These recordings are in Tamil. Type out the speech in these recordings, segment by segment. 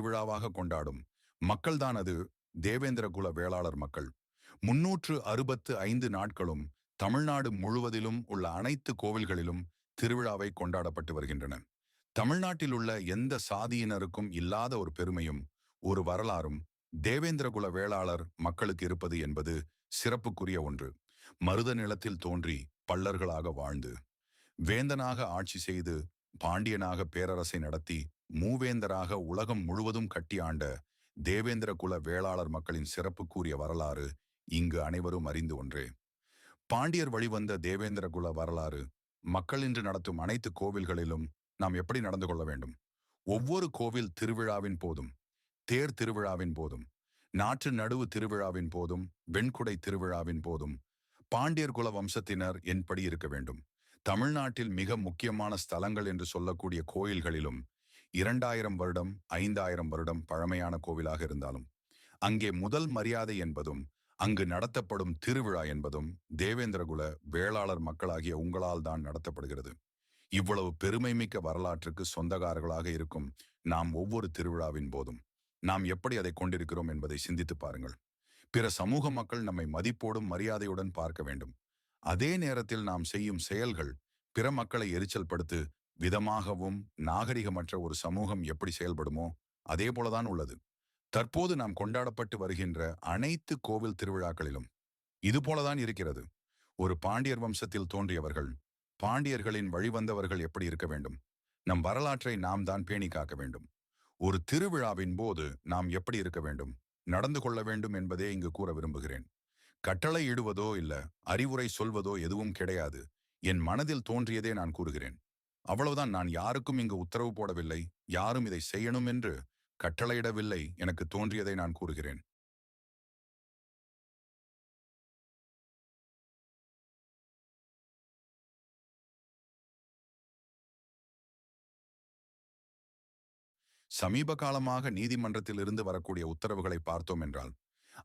திருவிழாவாக கொண்டாடும் மக்கள்தான் அது தேவேந்திர குல வேளாளர் மக்கள். முன்னூற்று அறுபத்து ஐந்து நாட்களும் தமிழ்நாடு முழுவதிலும் உள்ள அனைத்து கோவில்களிலும் திருவிழாவை கொண்டாடப்பட்டு வருகின்றன. தமிழ்நாட்டில் உள்ள எந்த சாதியினருக்கும் இல்லாத ஒரு பெருமையும் ஒரு வரலாறும் தேவேந்திரகுல வேளாளர் மக்களுக்கு இருப்பது என்பது சிறப்புக்குரிய ஒன்று. மருத நிலத்தில் தோன்றி பல்லர்களாக வாழ்ந்து வேந்தனாக ஆட்சி செய்து பாண்டியனாக பேரரசை நடத்தி மூவேந்தராக உலகம் முழுவதும் கட்டியாண்ட தேவேந்திர குல வேளாளர் மக்களின் சிறப்புக்குரிய வரலாறு இங்கு அனைவரும் அறிந்து ஒன்றே. பாண்டியர் வழிவந்த தேவேந்திர குல வரலாறு மக்கள் இன்று நடத்தும் அனைத்து கோவில்களிலும் நாம் எப்படி நடந்து கொள்ள வேண்டும்? ஒவ்வொரு கோவில் திருவிழாவின் போதும் தேர் திருவிழாவின் போதும் நாற்று நடுவு திருவிழாவின் போதும் வெண்குடை திருவிழாவின் போதும் பாண்டியர் குல வம்சத்தினர் என்படி இருக்க வேண்டும். தமிழ்நாட்டில் மிக முக்கியமான ஸ்தலங்கள் என்று சொல்லக்கூடிய கோயில்களிலும் இரண்டாயிரம் வருடம் ஐந்தாயிரம் வருடம் பழமையான கோவிலாக இருந்தாலும் அங்கே முதல் மரியாதை என்பதும் அங்கு நடத்தப்படும் திருவிழா என்பதும் தேவேந்திரகுல வேளாளர் மக்களாகிய உங்களால் தான் நடத்தப்படுகிறது. இவ்வளவு பெருமைமிக்க வரலாற்றுக்கு சொந்தக்காரர்களாக இருக்கும் நாம் ஒவ்வொரு திருவிழாவின் போதும் நாம் எப்படி அதை கொண்டிருக்கிறோம் என்பதை சிந்தித்து பாருங்கள். பிற சமூக மக்கள் நம்மை மதிப்போடும் மரியாதையுடன் பார்க்க வேண்டும். அதே நேரத்தில் நாம் செய்யும் செயல்கள் பிற மக்களை எரிச்சல் படுத்து விதமாகவும் நாகரிகமற்ற ஒரு சமூகம் எப்படி செயல்படுமோ அதே போலதான் உள்ளது. தற்போது நாம் கொண்டாடப்பட்டு வருகின்ற அனைத்து கோவில் திருவிழாக்களிலும் இது போலதான் இருக்கிறது. ஒரு பாண்டியர் வம்சத்தில் தோன்றியவர்கள் பாண்டியர்களின் வழிவந்தவர்கள் எப்படி இருக்க வேண்டும்? நம் வரலாற்றை நாம் தான் பேணி காக்க வேண்டும். ஒரு திருவிழாவின் போது நாம் எப்படி இருக்க வேண்டும்? நடந்து கொள்ள வேண்டும் என்பதே இங்கு கூற விரும்புகிறேன். கட்டளை இடுவதோ இல்ல அறிவுரை சொல்வதோ எதுவும் கிடையாது. என் மனதில் தோன்றியதே நான் கூறுகிறேன். அவ்வளவுதான் நான் யாருக்கும் இங்கு உத்தரவு போடவில்லை. யாரும் இதை செய்யணும் என்று கட்டளையிடவில்லை எனக்கு தோன்றியதை நான் கூறுகிறேன். சமீப காலமாக நீதிமன்றத்திலிருந்து வரக்கூடிய உத்தரவுகளை பார்த்தோம் என்றால்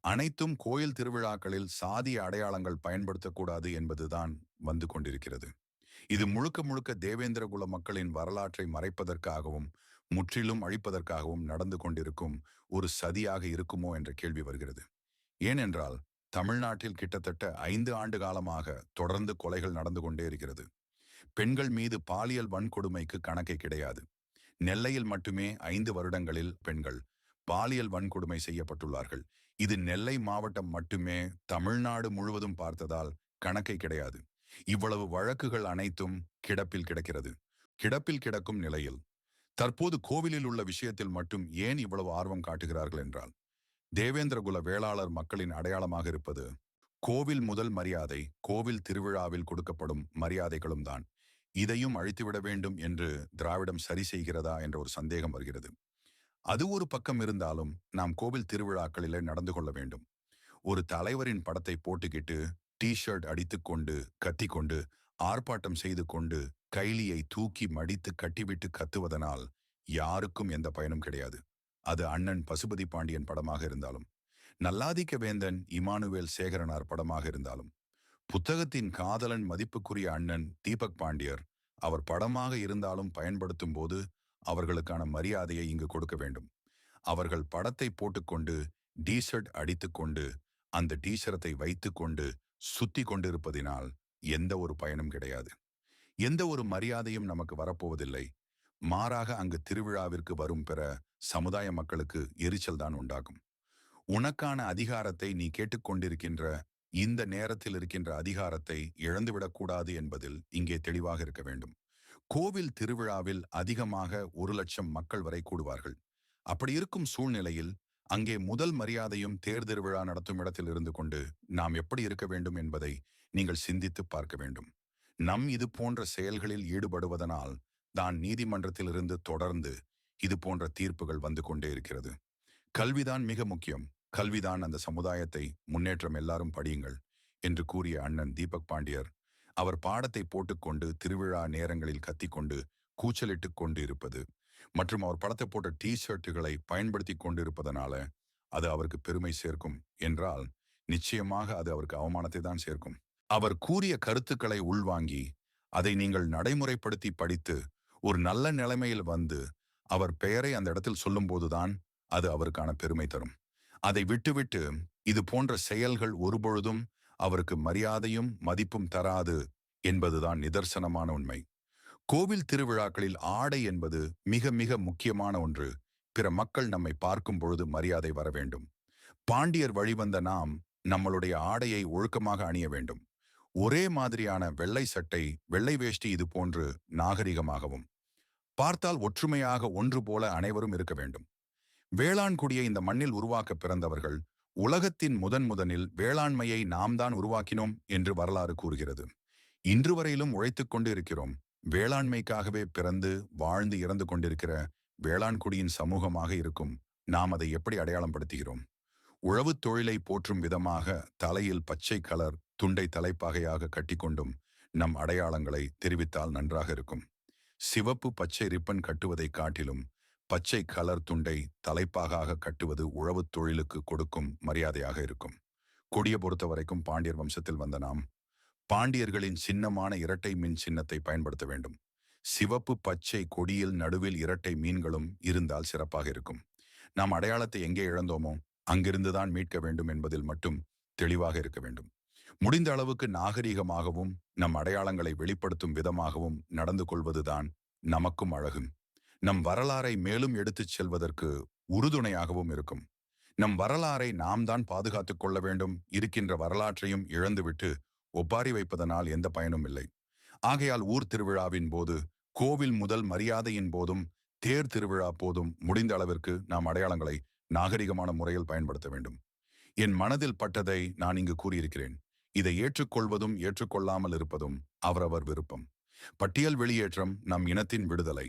அனைத்தும் கோயில் திருவிழாக்களில் சாதி அடையாளங்கள் பயன்படுத்தக்கூடாது என்பதுதான் வந்து கொண்டிருக்கிறது. இது முழுக்க முழுக்க தேவேந்திரகுல மக்களின் வரலாற்றை மறைப்பதற்காகவும் முற்றிலும் அழிப்பதற்காகவும் நடந்து கொண்டிருக்கும் ஒரு சதியாக இருக்குமோ என்ற கேள்வி வருகிறது. ஏனென்றால் தமிழ்நாட்டில் கிட்டத்தட்ட ஐந்து ஆண்டு காலமாக தொடர்ந்து கொலைகள் நடந்து கொண்டே இருக்கிறது. பெண்கள் மீது பாலியல் வன்கொடுமைக்கு கணக்கை கிடையாது. நெல்லையில் மட்டுமே ஐந்து வருடங்களில் பெண்கள் பாலியல் வன்கொடுமை செய்யப்பட்டுள்ளார்கள். இது நெல்லை மாவட்டம் மட்டுமே தமிழ்நாடு முழுவதும் பார்த்ததால் கணக்கை கிடையாது. இவ்வளவு வழக்குகள் அனைத்தும் கிடப்பில் கிடக்கிறது. கிடப்பில் கிடக்கும் நிலையில் தற்போது கோவிலில் உள்ள விஷயத்தில் மட்டும் ஏன் இவ்வளவு ஆர்வம் காட்டுகிறார்கள் என்றால் தேவேந்திரகுல வேளாளர் மக்களின் அடையாளமாக இருப்பது கோவில் முதல் மரியாதை கோவில் திருவிழாவில் கொடுக்கப்படும் மரியாதைகளும் தான். இதையும் அழித்துவிட வேண்டும் என்று திராவிடம் சரி செய்கிறதா என்ற ஒரு சந்தேகம் வருகிறது. அது ஒரு பக்கம் இருந்தாலும் நாம் கோவில் திருவிழாக்களிலே நடந்து கொள்ள வேண்டும். ஒரு தலைவரின் படத்தை போட்டுக்கிட்டு டி ஷர்ட் அடித்துக்கொண்டு கத்திக்கொண்டு ஆர்ப்பாட்டம் செய்து கொண்டு கைலியை தூக்கி மடித்து கட்டிவிட்டு கத்துவதனால் யாருக்கும் எந்த பயனும் கிடையாது. அது அண்ணன் பசுபதி பாண்டியன் படமாக இருந்தாலும் நல்லாதிக்க வேந்தன் இமானுவேல் சேகரனார் படமாக இருந்தாலும் புத்தகத்தின் காதலன் மதிப்புக்குரிய அண்ணன் தீபக் பாண்டியர் அவர் படமாக இருந்தாலும் பயன்படுத்தும் போது அவர்களுக்கான மரியாதையை இங்கு கொடுக்க வேண்டும். அவர்கள் படத்தை போட்டுக்கொண்டு டீஷர்ட் அடித்துக்கொண்டு அந்த டீஷர்ட்டை வைத்துக்கொண்டு சுத்தி கொண்டிருப்பதினால் எந்த ஒரு பயனும் கிடையாது. எந்த ஒரு மரியாதையும் நமக்கு வரப்போவதில்லை. மாறாக அங்கு திருவிழாவிற்கு வரும் பெற சமுதாய மக்களுக்கு எரிச்சல் தான் உண்டாகும். உனக்கான அதிகாரத்தை நீ கேட்டுக்கொண்டிருக்கின்ற இந்த நேரத்தில் இருக்கின்ற அதிகாரத்தை இழந்துவிடக்கூடாது என்பதில் இங்கே தெளிவாக இருக்க வேண்டும். கோவில் திருவிழாவில் அதிகமாக ஒரு லட்சம் மக்கள் வரை கூடுவார்கள். அப்படி இருக்கும் சூழ்நிலையில் அங்கே முதல் மரியாதையும் தேர் திருவிழா நடத்தும் இடத்தில் இருந்து கொண்டு நாம் எப்படி இருக்க வேண்டும் என்பதை நீங்கள் சிந்தித்து பார்க்க வேண்டும். நம் இது போன்ற செயல்களில் ஈடுபடுவதனால் தான் நீதிமன்றத்திலிருந்து தொடர்ந்து இது போன்ற தீர்ப்புகள் வந்து கொண்டே இருக்கிறது. கல்விதான் மிக முக்கியம். கல்விதான் அந்த சமுதாயத்தை முன்னேற்றம் எல்லாரும் படியுங்கள் என்று கூறிய அண்ணன் தீபக் பாண்டியர் அவர் பாடத்தை போட்டுக்கொண்டு திருவிழா நேரங்களில் கத்திக்கொண்டு கூச்சலிட்டுக் கொண்டு இருப்பது மற்றும் அவர் படத்தை போட்ட டி ஷர்ட்டுகளை பயன்படுத்தி கொண்டிருப்பதனால அது அவருக்கு பெருமை சேர்க்கும் என்றால் நிச்சயமாக அது அவருக்கு அவமானத்தை தான் சேர்க்கும். அவர் கூறிய கருத்துக்களை உள்வாங்கி அதை நீங்கள் நடைமுறைப்படுத்தி படித்து ஒரு நல்ல நிலைமையில் வந்து அவர் பெயரை அந்த இடத்தில் சொல்லும்போதுதான் அது அவருக்கான பெருமை தரும். அதை விட்டுவிட்டு இது போன்ற செயல்கள் ஒருபொழுதும் அவருக்கு மரியாதையும் மதிப்பும் தராது என்பதுதான் நிதர்சனமான உண்மை. கோவில் திருவிழாக்களில் ஆடை என்பது மிக மிக முக்கியமான ஒன்று. பிற மக்கள் நம்மை பார்க்கும் பொழுது மரியாதை வர வேண்டும். பாண்டியர் வழிவந்த நாம் நம்மளுடைய ஆடையை ஒழுக்கமாக அணிய வேண்டும். ஒரே மாதிரியான வெள்ளை சட்டை வெள்ளை வேஷ்டி இது போன்று நாகரிகமாகவும். பார்த்தால் ஒற்றுமையாக ஒன்று போல அனைவரும் இருக்க வேண்டும். வேளாண் குடியை இந்த மண்ணில் உருவாக்க பிறந்தவர்கள் உலகத்தின் முதன் முதனில் வேளாண்மையை நாம் தான் உருவாக்கினோம் என்று வரலாறு கூறுகிறது. இன்று வரையிலும் உழைத்துக் கொண்டு இருக்கிறோம். வேளாண்மைக்காகவே பிறந்து வாழ்ந்து இறந்து கொண்டிருக்கிற வேளாண் குடியின் சமூகமாக இருக்கும் நாம் அதை எப்படி அடையாளம் படுத்துகிறோம் உழவுத் தொழிலை போற்றும் விதமாக தலையில் பச்சை கலர் துண்டை தலைப்பாகையாக கட்டிக்கொண்டும் நம் அடையாளங்களை தெரிவித்தால் நன்றாக இருக்கும். சிவப்பு பச்சை ரிப்பன் கட்டுவதைக் காட்டிலும் பச்சை கலர் துண்டை தலைப்பாக கட்டுவது உழவுத் தொழிலுக்கு கொடுக்கும் மரியாதையாக இருக்கும். கொடிய பொறுத்த வரைக்கும் பாண்டியர் வம்சத்தில் வந்த நாம் பாண்டியர்களின் சின்னமான இரட்டை மின் சின்னத்தை பயன்படுத்த வேண்டும். சிவப்பு பச்சை கொடியில் நடுவில் இரட்டை மீன்களும் இருந்தால் சிறப்பாக இருக்கும். நாம் அடையாளத்தை எங்கே இழந்தோமோ அங்கிருந்துதான் மீட்க வேண்டும் என்பதில் மட்டும் தெளிவாக இருக்க வேண்டும். முடிந்த அளவுக்கு நாகரீகமாகவும் நம் அடையாளங்களை வெளிப்படுத்தும் விதமாகவும் நடந்து கொள்வதுதான் நமக்கும் அழகும். நம் வரலாறை மேலும் எடுத்துச் செல்வதற்கு உறுதுணையாகவும் இருக்கும். நம் வரலாறை நாம் தான் பாதுகாத்துக் கொள்ள வேண்டும் இருக்கின்ற வரலாற்றையும் இழந்துவிட்டு ஒப்பாரி வைப்பதனால் எந்த பயனும் இல்லை. ஆகையால் ஊர் திருவிழாவின் போது கோவில் முதல் மரியாதையின் போதும் தேர் திருவிழா போதும் முடிந்த அளவிற்கு நாம் அடையாளங்களை நாகரிகமான முறையில் பயன்படுத்த வேண்டும். என் மனதில் பட்டதை நான் இங்கு கூறியிருக்கிறேன். இதை ஏற்றுக்கொள்வதும் ஏற்றுக்கொள்ளாமல் இருப்பதும் அவரவர் விருப்பம். பட்டியல் வெளியேற்றம் நம் இனத்தின் விடுதலை.